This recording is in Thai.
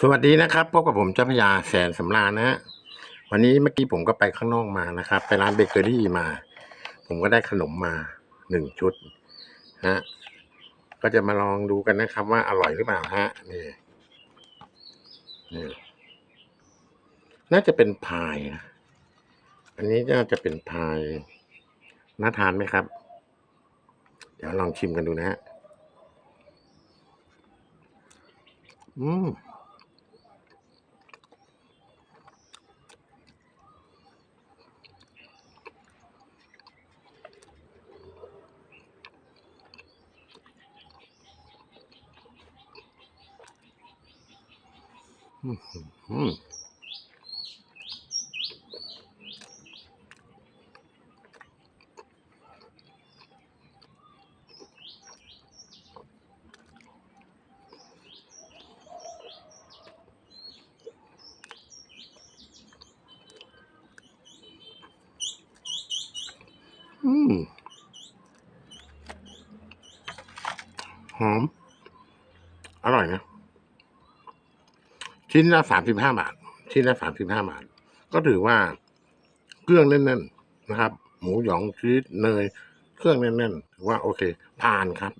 สวัสดีนะครับพบกับผมเจ้าพยาแสนสำราญนะฮะวันนี้เมื่อกี้ผมก็ไปข้างนอกมานะครับ ไปร้านเบเกอรี่มา ผมก็ได้ขนมมาหนึ่งชุดนะฮะก็จะมาลองดูกันนะครับ ว่าอร่อยหรือเปล่าฮะนี่นี่น่าจะเป็นพายนะอันนี้น่าจะเป็นพายน่าทานไหมครับ เดี๋ยวลองชิมกันดูนะฮะอืม Hmm. Hmm. Hmm. I don't know. ชิ้นละสามสิบห้าบาท ชิ้นละสามสิบห้าบาท ก็ถือว่าเครื่องแน่นๆนะครับ หมูหยองชีสเนย เครื่องแน่นๆถือว่าโอเคผ่านครับ